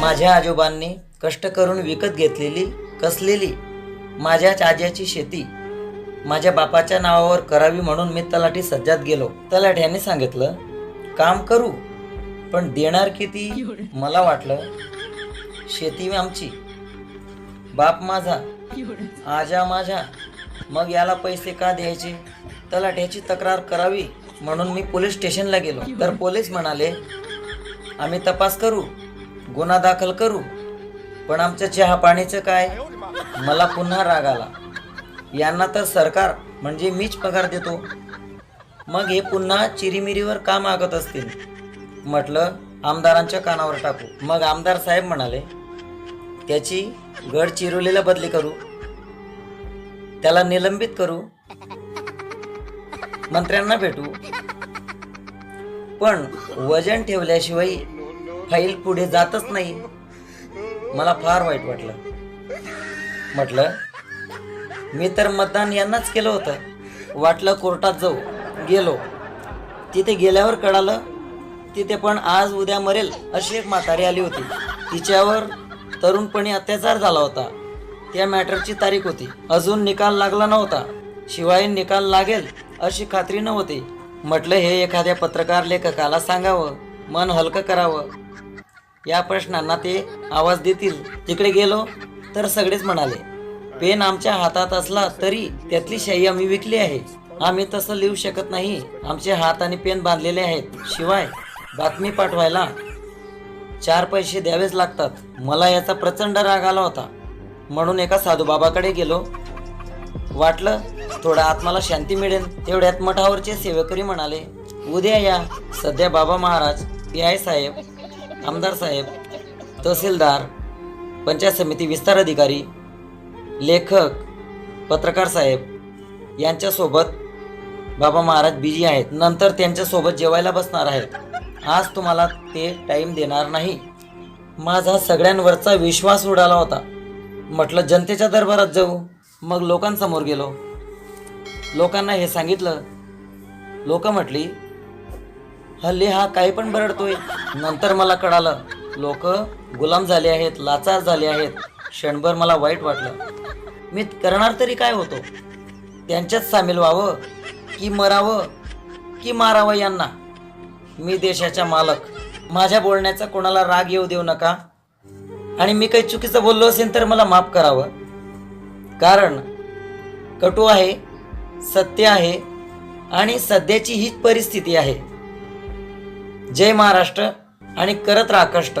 माझ्या आजोबांनी कष्ट करून विकत घेतलेली कसलेली? माझ्याच आज्याची शेती. माझ्या बापाच्या नावावर करावी म्हणून मी तलाठी सज्जात गेलो. तलाठ्याने सांगितलं काम करू पण देणार किती? मला वाटलं शेती आमची. बाप माझा आजा माझा. मग याला पैसे का द्यायचे? तलाठ्याची तक्रार करावी म्हणून मी पोलीस स्टेशनला गेलो. तर पोलीस म्हणाले आम्ही तपास करू. गुन्हा दाखल करू. पण आमच्या चहा पाणीचं काय? मला पुन्हा राग आला. यांना तर सरकार म्हणजे मीच पगार देतो. मग हे पुन्हा चिरीमिरीवर का मागत असतील? म्हटलं आमदारांच्या कानावर टाकू. मग आमदार साहेब म्हणाले त्याची गड चिरोलीला बदली करू. त्याला निलंबित करू. मंत्र्यांना भेटू. पण वजन ठेवल्याशिवाय फाईल पुढे जातच नाही. मला फार वाईट वाटलं. म्हटलं मी तर मतदान यांनाच केलं होतं. वाटलं कोर्टात जाऊ. गेलो. तिथे गेल्यावर कळालं तिथे पण आज उद्या मरेल अशी एक म्हातारी आली होती. तिच्यावर तरुणपणी अत्याचार झाला होता. त्या मॅटरची तारीख होती. अजून निकाल लागला नव्हता. शिवाय निकाल लागेल अशी खात्री नव्हती. म्हटलं हे एखाद्या पत्रकार लेखकाला सांगावं. मन हलकं करावं. या प्रश्नांना ते आवाज देतील. तिकडे गेलो तर सगळेच म्हणाले पेन आमच्या हातात असला तरी त्यातली शाई आम्ही विकली आहे. आम्ही तसं लिहू शकत नाही. आमचे हात आणि पेन बांधलेले आहेत. शिवाय बातमी पाठवायला चार पैसे द्यावेच लागतात. मला याचा प्रचंड राग आला होता. म्हणून एका साधूबाबाकडे गेलो. वाटलं थोडा आत्माला शांती मिळेल. तेवढ्यात मठावरचे सेवेकरी म्हणाले उद्या या. सध्या बाबा महाराज पी आय साहेब आमदार साहेब तहसीलदार पंचायत समिती विस्तार अधिकारी लेखक पत्रकार साहेब यांच्यासोबत बाबा महाराज बिजी आहेत. नंतर त्यांच्यासोबत जेवायला बसणार आहेत. आज तुम्हाला ते टाईम देणार नाही. माझा सगळ्यांवरचा विश्वास उडाला होता. म्हटलं जनतेच्या दरबारात जाऊ. मग लोकांसमोर गेलो. लोकांना हे सांगितलं. लोक म्हटली हल्ली हा काही पण बरडतोय नंतर मला कळालं लोक गुलाम झाले आहेत लाचार झाले आहेत. क्षणभर मला वाईट वाटलं. मी करणार तरी काय होतो? त्यांच्यात सामील व्हावं की मरावं की मारावं यांना? मी देशाच्या मालक. माझ्या बोलण्याचा कोणाला राग येऊ देऊ नका. आणि मी काही चुकीचं बोललो असेल तर मला माफ करावं. कारण कटू आहे सत्य आहे आणि सध्याची हीच परिस्थिती आहे. जय महाराष्ट्र आणि करत राहा कष्ट.